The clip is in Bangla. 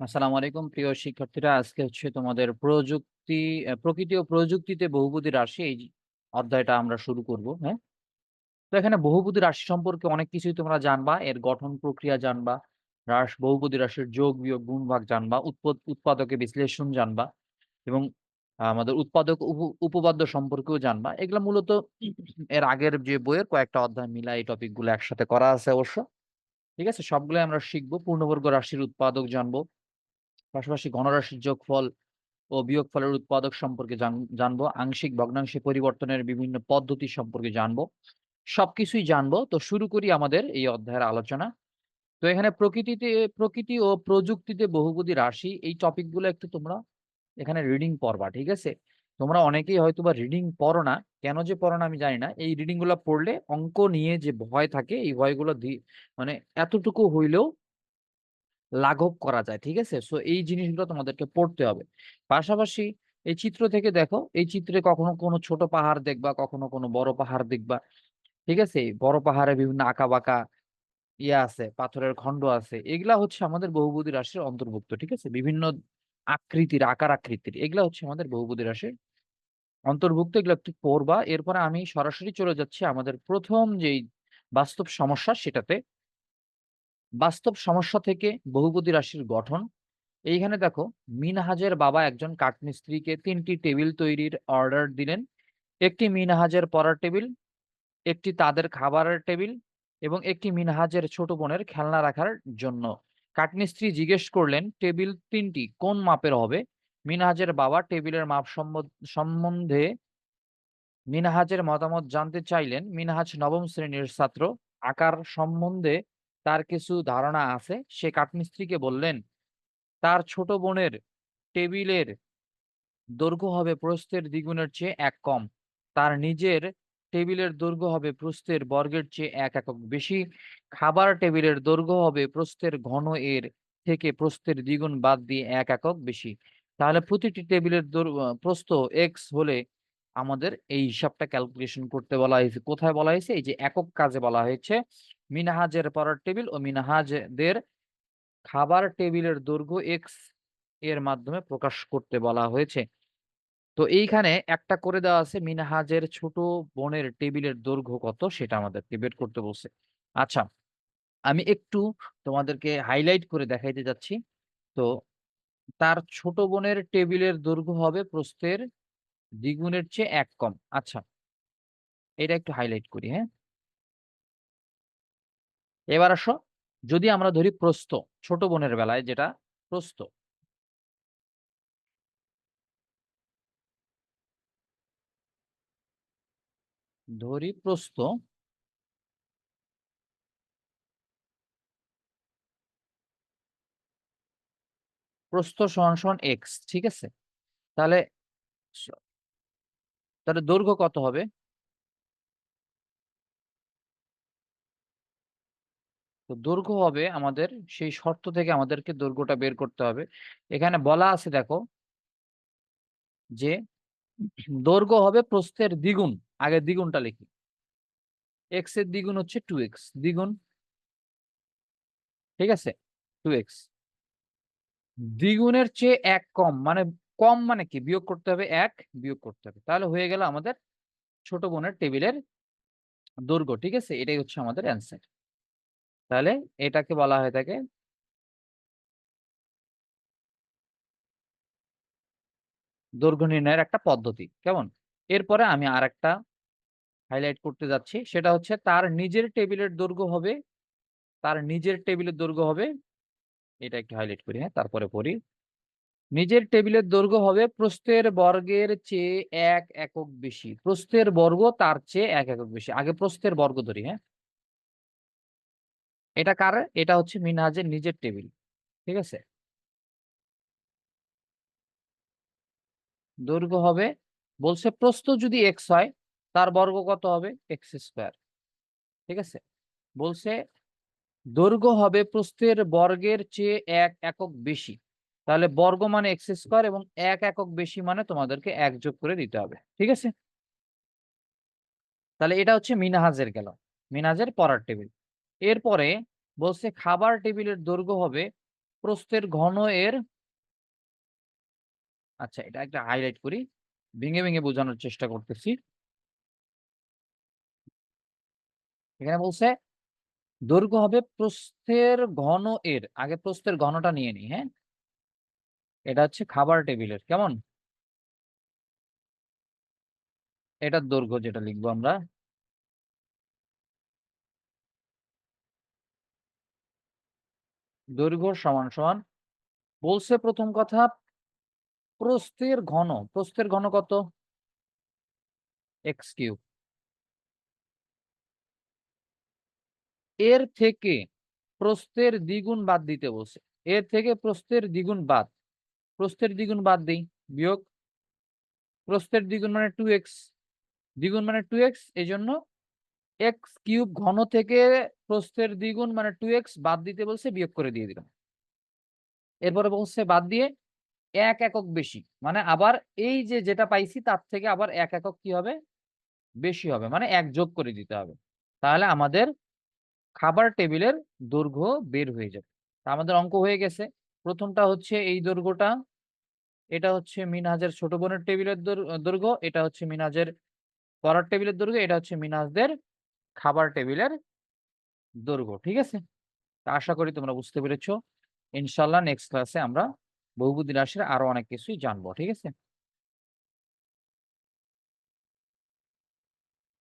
আসসালামু আলাইকুম, প্রিয় শিক্ষার্থীরা। আজকে হচ্ছে তোমাদের প্রযুক্তি প্রকৃতি ও প্রযুক্তিতে বহুপদী রাশি এই অধ্যায়টা আমরা শুরু করব হ্যাঁ? তো এখানে বহুপদী রাশি সম্পর্কে অনেক কিছুই তোমরা জানবা। এর গঠন প্রক্রিয়া জানবা, হ্রাস বহুপদী রাশির যোগ, বিয়োগ গুণ ভাগ জানবা, উৎপদ, উৎপাদকে বিশ্লেষণ জানবা এবং আমাদের উৎপাদক উপ- উপপাদ্য সম্পর্কেও জানবা। এগুলো মূলত এর আগের যে বইয়ের কয়েকটা অধ্যায় মিলা এই টপিকগুলো একসাথে করা আছে অবশ্য। ঠিক আছে? সবগুলো আমরা শিখব। পূর্ণবর্গ রাশির উৎপাদক জানব। পাশাপাশি ঘনরাশির যোগফল ও বিয়োগফলের উৎপাদক সম্পর্কে জানব। আংশিক, ভগ্নাংশে পরিবর্তনের বিভিন্ন পদ্ধতি সম্পর্কে জানব। সবকিছুই জানব। তো শুরু করি আমাদের এই অধ্যায়ের আলোচনা। তো এখানে প্রকৃতিতে, প্রকৃতি ও প্রযুক্তিতে বহুপদী রাশি, এই টপিকগুলো একটু তোমরা এখানে রিডিং পড়বা, ঠিক আছে? তোমরা অনেকেই হয়তো বা রিডিং পড়ো না। কেন যে পড়ো না আমি জানি না। এই রিডিংগুলো পড়লে অঙ্ক নিয়ে যে ভয় থাকে, এই ভয়গুলো মানে এতটুকু হইলেও লাঘব করা যায়, ঠিক আছে? সো এই জিনিসগুলো তোমাদেরকে পড়তে হবে। পাশাপাশি এই চিত্র থেকে দেখো, এই চিত্রে কখনো কোনো ছোট পাহাড় দেখবা, কখনো কোনো বড় পাহাড় দেখবা, ঠিক আছে? বড় পাহাড়ে বিভিন্ন আঁকা বাঁকা ইয়ে আছে, পাথরের খণ্ড আছে, এগুলা হচ্ছে আমাদের বহুপদী রাশির অন্তর্ভুক্ত, ঠিক আছে? বিভিন্ন আকৃতির, আকার আকৃতির, এগুলা হচ্ছে আমাদের বহুপদী রাশির অন্তর্ভুক্ত, এগুলো একটু পড়বা। এরপরে আমি সরাসরি চলে যাচ্ছি আমাদের প্রথম যেই বাস্তব সমস্যা, সেটাতে বাস্তব সমস্যা থেকে বহুপদী রাশির গঠন। এইখানে দেখো, মিনহাজের বাবা একজন কাঠমিস্ত্রিকে তিনটি টেবিল তৈরির অর্ডার দিলেন। একটি মিনহাজের পড়ার টেবিল, একটি তাদের খাবারের টেবিল এবং একটি মিনহাজের ছোট বোনের খেলনা রাখার জন্য। কাঠমিস্ত্রি জিজ্ঞেস করলেন, টেবিল তিনটি কোন মাপের হবে? মিনহাজের বাবা টেবিলের মাপ সম্বন্ধে মিনহাজের মতামত জানতে চাইলেন। মিনহাজ নবম শ্রেণির ছাত্র। আকার সম্বন্ধে তার কিছু ধারণা আছে। সে কাঠমিস্ত্রিকে বললেন, তার ছোট বোনের টেবিলের দৈর্ঘ্য হবে প্রস্থের দ্বিগুণের চেয়ে এক কম। তার নিজের টেবিলের দৈর্ঘ্য হবে প্রস্থের বর্গের চেয়ে এক একক। বেশি খাবার টেবিলের দৈর্ঘ্য হবে প্রস্থের ঘন এর থেকে প্রস্থের দ্বিগুণ বাদ দিয়ে এক একক বেশি। তাহলে প্রতিটি টেবিলের প্রস্থ এক্স হলে আমাদের এই হিসাবটা ক্যালকুলেশন করতে বলা হয়েছে। কোথায় বলা হয়েছে? এই যে একক কাজে বলা হয়েছে। মিনহাজের পড়ার টেবিল ও মিনহাজদের খাবার টেবিলের দৈর্ঘ্য এক্সের মাধ্যমে প্রকাশ করতে বলা হয়েছে। তো এইখানে একটা করে দেওয়া আছে মিনহাজের ছোট বোনের টেবিলের দৈর্ঘ্য কত সেটা আমাদেরকে বের করতে বলছে। আচ্ছা আমি একটু তোমাদেরকে হাইলাইট করে দেখাইতে যাচ্ছি। তো তার ছোট বোনের টেবিলের দৈর্ঘ্য হবে প্রস্থের দ্বিগুণের চেয়ে এক কম। আচ্ছা এটা একটু হাইলাইট করি হ্যাঁ? এবার আসো, যদি আমরা ধরি প্রস্থ, ছোট বোনের বেলায় যেটা প্রস্থ। ধরি প্রস্থ। প্রস্থ সমান সমান এক্স ঠিক আছে? তাহলে তাহলে দৈর্ঘ্য কত হবে? তো দৈর্ঘ্য হবে আমাদের, সেই শর্ত থেকে আমাদেরকে দৈর্ঘ্যটা বের করতে হবে। এখানে বলা আছে দেখো যে দৈর্ঘ্য হবে প্রস্থের দ্বিগুণ আগে দ্বিগুণটা লিখি। এক্সের দ্বিগুণ হচ্ছে টু এক্স দ্বিগুণ, ঠিক আছে? টু এক্স দ্বিগুণের চেয়ে এক কম মানে কম মানে কি? বিয়োগ করতে হবে এক, বিয়োগ করতে হবে। তাহলে হয়ে গেল আমাদের ছোট বোনের টেবিলের দৈর্ঘ্য, ঠিক আছে? এটাই হচ্ছে আমাদের অ্যান্সার তাহলে এটাকে বলা হয়ে থাকে দৈর্ঘ্য নির্ণয়ের একটা পদ্ধতি। কেমন? এরপরে আমি আর একটা হাইলাইট করতে যাচ্ছি। সেটা হচ্ছে তার নিজের টেবিলের দৈর্ঘ্য হবে, তার নিজের টেবিলের দৈর্ঘ্য হবে, এটা একটু হাইলাইট করি হ্যাঁ তারপরে পড়ি। নিজের টেবিলের দৈর্ঘ্য হবে প্রস্থের বর্গের চেয়ে এক একক বেশি। প্রস্থের বর্গ তার চেয়ে এক একক বেশি। আগে প্রস্থের বর্গ ধরি হ্যাঁ। এটা কার? এটা হচ্ছে মিনহাজের নিজের টেবিল, ঠিক আছে? দৈর্ঘ্য হবে, বলছে প্রস্থ যদি এক্স হয়, তার বর্গ কত হবে? এক্স স্কোয়ার ঠিক আছে? বলছে দৈর্ঘ্য হবে প্রস্থের বর্গের চেয়ে এক একক বেশি, তাহলে বর্গ মানে এক্স স্কোয়ার এবং এক একক বেশি মানে তোমাদেরকে এক যোগ করে দিতে হবে, ঠিক আছে? তাহলে এটা হচ্ছে মিনহাজের গেল, মিনহাজের পড়ার টেবিল। এরপরে বলছে খাবার টেবিলের দৈর্ঘ্য হবে প্রস্থের ঘন এর আচ্ছা এটা একটা হাইলাইট করি। ভেঙে, ভেঙে বোঝানোর চেষ্টা করতেছি। এখানে বলছে দৈর্ঘ্য হবে প্রস্থের ঘন এর আগে প্রস্থের ঘনটা নিয়ে নিই, হ্যাঁ? এটা হচ্ছে খাবার টেবিলের, কেমন? এটার দৈর্ঘ্য যেটা লিখব আমরা। দৈর্ঘ্য সমান, সমান বলছে প্রথম কথা প্রস্থের ঘন, প্রস্থের ঘন কত? x cube. এর থেকে প্রস্থের দ্বিগুণ বাদ দিতে বলছে। এর থেকে প্রস্থের দ্বিগুণ বাদ। প্রস্থের দ্বিগুণ বাদ দিই বিয়োগ প্রস্থের দ্বিগুণ মানে টু এক্স দ্বিগুণ মানে 2x এজন্য x কিউব ঘন থেকে প্রস্থের দ্বিগুণ মানে টু এক্স বাদ দিতে বলছে, বিয়োগ করে দিয়ে দিলাম। এরপরে বলছে বাদ দিয়ে এক একক বেশি। মানে আবার এই যে যেটা পাইছি, তার থেকে আবার এক একক কি হবে? বেশি হবে। মানে এক যোগ করে দিতে হবে। তাহলে আমাদের খাবার টেবিলের দৈর্ঘ্য বের হয়ে যাবে। তা আমাদের অঙ্ক হয়ে গেছে। প্রথমটা হচ্ছে এই দৈর্ঘ্যটা। এটা হচ্ছে মিনহাজের ছোট বোনের টেবিলের দৈর, দৈর্ঘ্য। এটা হচ্ছে মিনহাজের পড়ার টেবিলের দৈর্ঘ্য। এটা হচ্ছে মিনহাজদের খাবার টেবিলের দৈর্ঘ্য। ঠিক আছে? তা আশা করি তোমরা বুঝতে পেরেছ। ইনশাল্লাহ নেক্সট ক্লাসে আমরা বহুপদী রাশির আরও অনেক কিছুই জানব। ঠিক আছে?